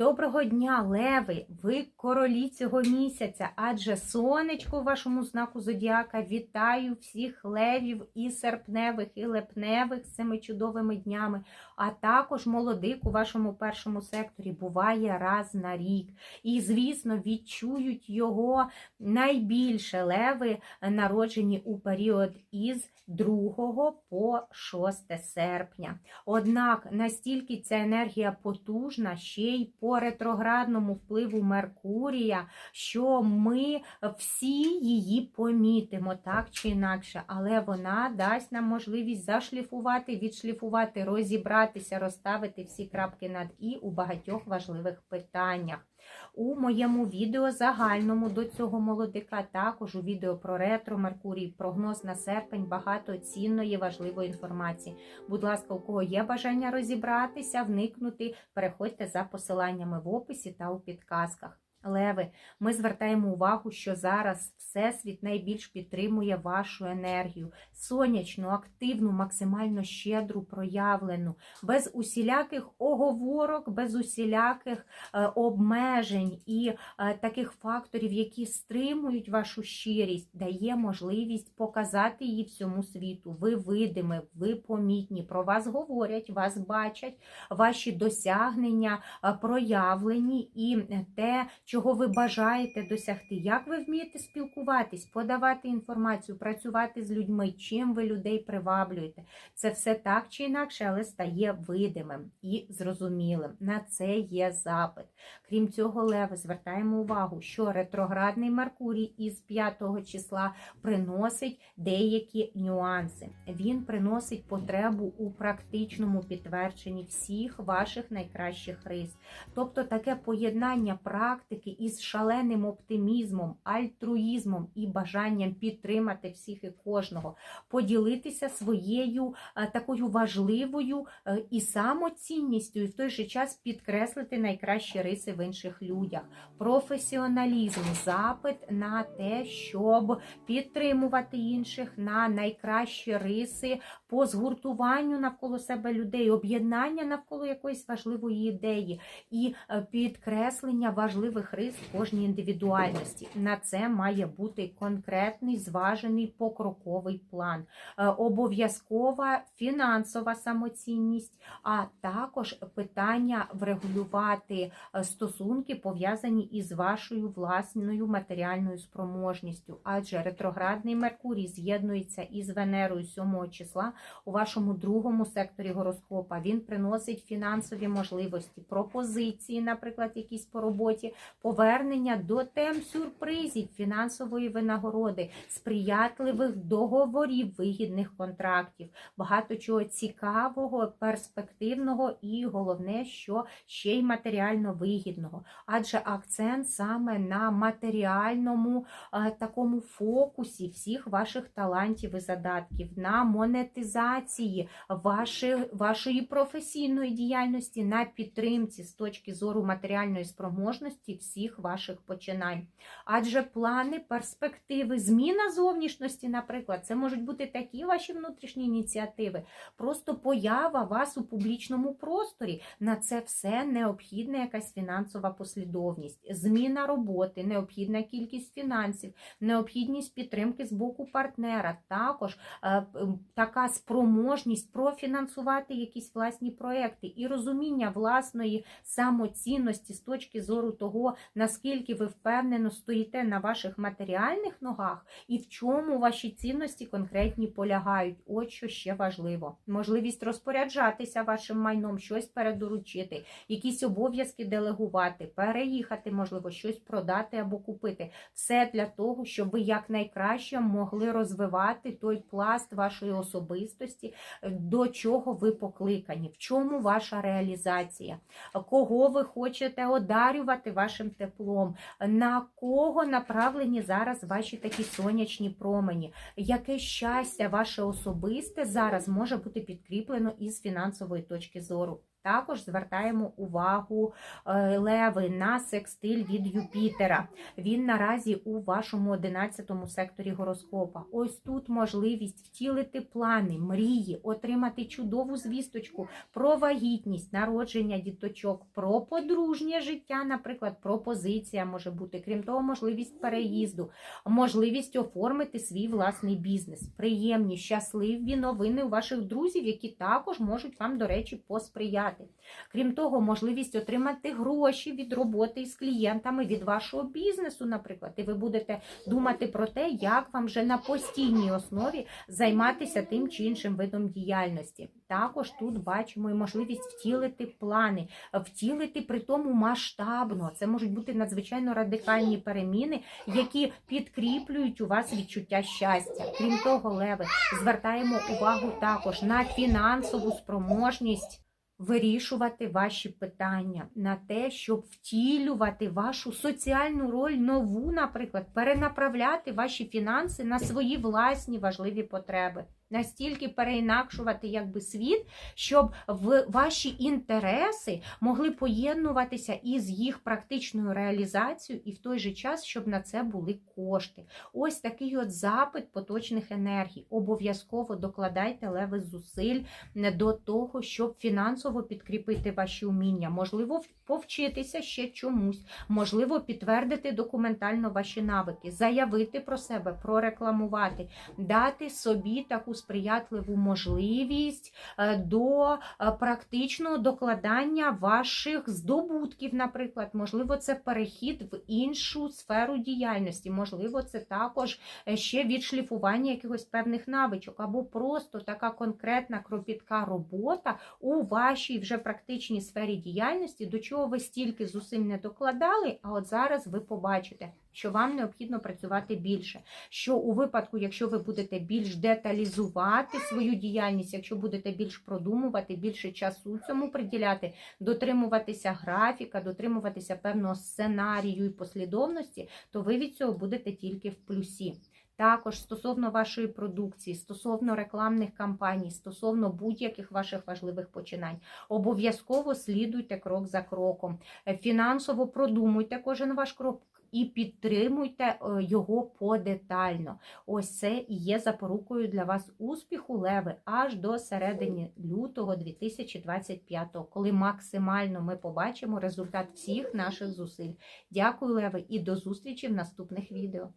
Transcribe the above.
Доброго дня, леви! Ви королі цього місяця, адже сонечко у вашому знаку зодіака вітаю всіх левів і серпневих, і лепневих з цими чудовими днями, а також молодик у вашому першому секторі буває раз на рік. І, звісно, відчують його найбільше леви, народжені у період із 2 по 6 серпня. Однак настільки ця енергія потужна, ще й по ретроградному впливу Меркурія, що ми всі її помітимо так чи інакше, але вона дасть нам можливість зашліфувати, відшліфувати, розібратися, розставити всі крапки над і у багатьох важливих питаннях. У моєму відео загальному до цього молодика, також у відео про ретро Меркурій, прогноз на серпень, багато цінної важливої інформації. Будь ласка, у кого є бажання розібратися, вникнути, переходьте за посиланнями в описі та у підказках. Леви, ми звертаємо увагу, що зараз Всесвіт найбільш підтримує вашу енергію, сонячну, активну, максимально щедру, проявлену, без усіляких оговорок, без усіляких е, обмежень і е, таких факторів, які стримують вашу щирість, дає можливість показати її всьому світу. Ви видимі, ви помітні, про вас говорять, вас бачать, ваші досягнення е, проявлені і те, чого ви бажаєте досягти, як ви вмієте спілкуватись, подавати інформацію, працювати з людьми, чим ви людей приваблюєте. Це все так чи інакше, але стає видимим і зрозумілим. На це є запит. Крім цього, Леви, звертаємо увагу, що ретроградний Меркурій із 5 числа приносить деякі нюанси. Він приносить потребу у практичному підтвердженні всіх ваших найкращих рис. Тобто таке поєднання практики із шаленим оптимізмом, альтруїзмом і бажанням підтримати всіх і кожного, поділитися своєю е, такою важливою е, і самоцінністю, і в той же час підкреслити найкращі риси в інших людях. Професіоналізм, запит на те, щоб підтримувати інших, на найкращі риси по згуртуванню навколо себе людей, об'єднання навколо якоїсь важливої ідеї і е, підкреслення важливих рис кожній індивідуальності. На це має бути конкретний, зважений покроковий план, Е, обов'язкова фінансова самоцінність, а також питання врегулювати е, стосунки, пов'язані із вашою власною матеріальною спроможністю. Адже ретроградний Меркурій з'єднується із Венерою 7 числа у вашому другому секторі гороскопа. Він приносить фінансові можливості, пропозиції, наприклад, якісь по роботі, повернення до тем сюрпризів, фінансової винагороди, сприятливих договорів, вигідних контрактів, багато чого цікавого, перспективного і головне, що ще й матеріально вигідного. Адже акцент саме на матеріальному е, такому фокусі всіх ваших талантів і задатків, на монетизації вашої, вашої професійної діяльності, на підтримці з точки зору матеріальної спроможності всіх ваших починань. Адже плани, перспективи, зміна зовнішності, наприклад, це можуть бути такі ваші внутрішні ініціативи, просто поява вас у публічному просторі. На це все необхідна якась фінансова послідовність, зміна роботи, необхідна кількість фінансів, необхідність підтримки з боку партнера, також е, така спроможність профінансувати якісь власні проекти і розуміння власної самоцінності з точки зору того, наскільки ви впевнено стоїте на ваших матеріальних ногах і в чому ваші цінності конкретні полягають. От що ще важливо. Можливість розпоряджатися вашим майном, щось передоручити, якісь обов'язки делегувати, переїхати, можливо, щось продати або купити. Все для того, щоб ви якнайкраще могли розвивати той пласт вашої особистості, до чого ви покликані, в чому ваша реалізація, кого ви хочете одарювати вашим теплом, на кого направлені зараз ваші такі сонячні промені, яке щастя ваше особисте зараз може бути підкріплено із фінансової точки зору. Також звертаємо увагу е, леви на секстиль від Юпітера. Він наразі у вашому 11 секторі гороскопа. Ось тут можливість втілити плани, мрії, отримати чудову звісточку про вагітність, народження діточок, про подружнє життя, наприклад, пропозиція може бути. Крім того, можливість переїзду, можливість оформити свій власний бізнес. Приємні, щасливі новини у ваших друзів, які також можуть вам, до речі, посприяти. Крім того, можливість отримати гроші від роботи з клієнтами від вашого бізнесу, наприклад, і ви будете думати про те, як вам вже на постійній основі займатися тим чи іншим видом діяльності. Також тут бачимо і можливість втілити плани, втілити при тому масштабно. Це можуть бути надзвичайно радикальні переміни, які підкріплюють у вас відчуття щастя. Крім того, леви, звертаємо увагу також на фінансову спроможність. Вирішувати ваші питання на те, щоб втілювати вашу соціальну роль нову, наприклад, перенаправляти ваші фінанси на свої власні важливі потреби, настільки переінакшувати якби світ, щоб ваші інтереси могли поєднуватися із їх практичною реалізацією, і в той же час, щоб на це були кошти. Ось такий от запит поточних енергій. Обов'язково докладайте леви зусиль до того, щоб фінансово підкріпити ваші уміння, можливо, повчитися ще чомусь, можливо, підтвердити документально ваші навики, заявити про себе, прорекламувати, дати собі таку сприятливу можливість е, до е, практичного докладання ваших здобутків, наприклад, можливо, це перехід в іншу сферу діяльності, можливо, це також е, ще відшліфування якихось певних навичок, або просто така конкретна кропітка робота у вашій вже практичній сфері діяльності, до чого ви стільки зусиль не докладали, а от зараз ви побачите. Що вам необхідно працювати більше. Що у випадку, якщо ви будете більш деталізувати свою діяльність, якщо будете більш продумувати, більше часу цьому приділяти, дотримуватися графіка, дотримуватися певного сценарію і послідовності, то ви від цього будете тільки в плюсі. Також стосовно вашої продукції, стосовно рекламних кампаній, стосовно будь-яких ваших важливих починань, обов'язково слідуйте крок за кроком. Фінансово продумуйте кожен ваш крок. І підтримуйте е, його подетально. Ось це і є запорукою для вас успіху, леви, аж до середини лютого 2025, коли максимально ми побачимо результат всіх наших зусиль. Дякую, леви, і до зустрічі в наступних відео.